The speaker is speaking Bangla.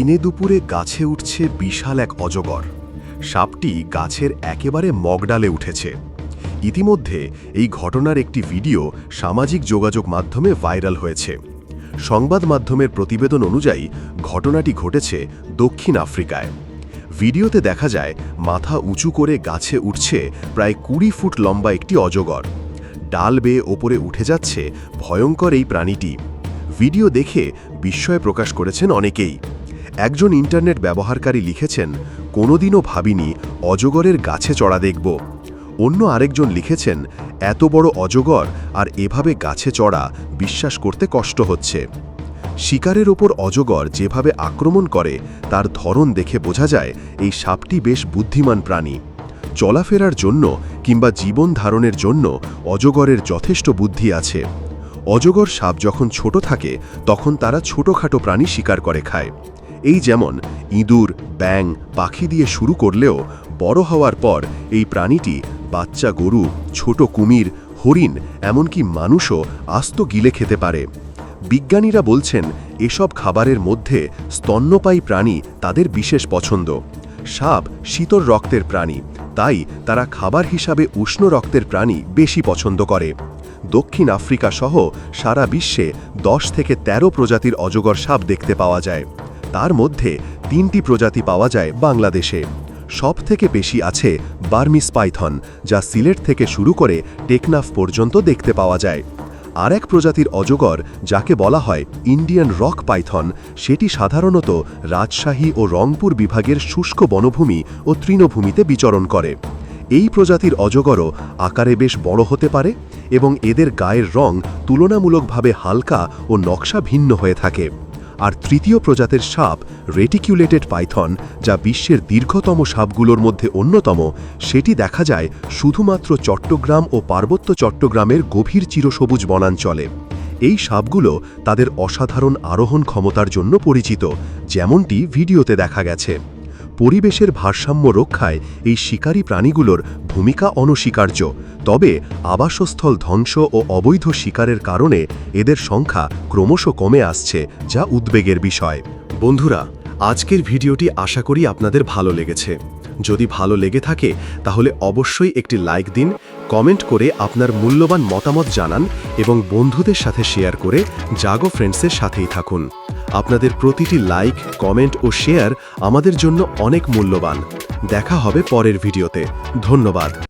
দিনে দুপুরে গাছে উঠছে বিশাল এক অজগর। সাপটি গাছের একেবারে মগডালে উঠেছে। ইতিমধ্যে এই ঘটনার একটি ভিডিও সামাজিক যোগাযোগ মাধ্যমে ভাইরাল হয়েছে। সংবাদ মাধ্যমের প্রতিবেদন অনুযায়ী ঘটনাটি ঘটেছে দক্ষিণ আফ্রিকায়। ভিডিওতে দেখা যায়, মাথা উঁচু করে গাছে উঠছে প্রায় কুড়ি ফুট লম্বা একটি অজগর। ডাল বেয়ে ওপরে উঠে যাচ্ছে ভয়ঙ্কর এই প্রাণীটি। ভিডিও দেখে বিস্ময় প্রকাশ করেছেন অনেকেই। একজন ইন্টারনেট ব্যবহারকারী লিখেছেন, কোনোদিনও ভাবিনি অজগরের গাছে চড়া দেখব। অন্য আরেকজন লিখেছেন, এত বড় অজগর আর এভাবে গাছে চড়া বিশ্বাস করতে কষ্ট হচ্ছে। শিকারের ওপর অজগর যেভাবে আক্রমণ করে, তার ধরন দেখে বোঝা যায় এই সাপটি বেশ বুদ্ধিমান প্রাণী। চলাফেরার জন্য কিংবা জীবন ধারণের জন্য অজগরের যথেষ্ট বুদ্ধি আছে। অজগর সাপ যখন ছোট থাকে, তখন তারা ছোটখাটো প্রাণী শিকার করে খায়। এই যেমন ইঁদুর ব্যাং পাখি দিয়ে শুরু করলেও বড় হওয়ার পর এই প্রাণীটি বাচ্চা গরু, ছোট কুমির, হরিণ, এমনকি মানুষও আস্ত গিলে খেতে পারে। বিজ্ঞানীরা বলছেন, এসব খাবারের মধ্যে স্তন্যপায়ী প্রাণী তাদের বিশেষ পছন্দ। সাপ শীতল রক্তের প্রাণী, তাই তারা খাবার হিসাবে উষ্ণ রক্তের প্রাণী বেশি পছন্দ করে। দক্ষিণ আফ্রিকা সহ সারা বিশ্বে দশ থেকে ১৩ প্রজাতির অজগর সাপ দেখতে পাওয়া যায়। তার মধ্যে তিনটি প্রজাতি পাওয়া যায় বাংলাদেশে। সব থেকে বেশি আছে বার্মিস পাইথন, যা সিলেট থেকে শুরু করে টেকনাফ পর্যন্ত দেখতে পাওয়া যায়। আর এক প্রজাতির অজগর, যাকে বলা হয় ইন্ডিয়ান রক পাইথন, সেটি সাধারণত রাজশাহী ও রংপুর বিভাগের শুষ্ক বনভূমি ও তৃণভূমিতে বিচরণ করে। এই প্রজাতির অজগরও আকারে বেশ বড় হতে পারে এবং এদের গায়ের রং তুলনামূলকভাবে হালকা ও নকশা ভিন্ন হয়ে থাকে। আর তৃতীয় প্রজাতের সাপ রেটিকিউলেটেড পাইথন যা বিশ্বের দীর্ঘতম সাপগুলোর মধ্যে অন্যতম, সেটি দেখা যায় শুধুমাত্র চট্টগ্রাম ও পার্বত্য চট্টগ্রামের গভীর চিরসবুজ বনাঞ্চলে। এই সাপগুলো তাদের অসাধারণ আরোহণ ক্ষমতার জন্য পরিচিত, যেমনটি ভিডিওতে দেখা গেছে। পরিবেশের ভারসাম্য রক্ষায় এই শিকারী প্রাণীগুলোর ভূমিকা অনস্বীকার্য। তবে আবাসস্থল ধ্বংস ও অবৈধ শিকারের কারণে এদের সংখ্যা ক্রমশ কমে আসছে, যা উদ্বেগের বিষয়। বন্ধুরা, আজকের ভিডিওটি আশা করি আপনাদের ভালো লেগেছে। যদি ভালো লেগে থাকে, তাহলে অবশ্যই একটি লাইক দিন, কমেন্ট করে আপনার মূল্যবান মতামত জানান এবং বন্ধুদের সাথে শেয়ার করে জাগো ফ্রেন্ডসের সাথেই থাকুন। আপনাদের প্রতিটি লাইক কমেন্ট ও শেয়ার আমাদের জন্য অনেক মূল্যবান। দেখা হবে পরের ভিডিওতে। ধন্যবাদ।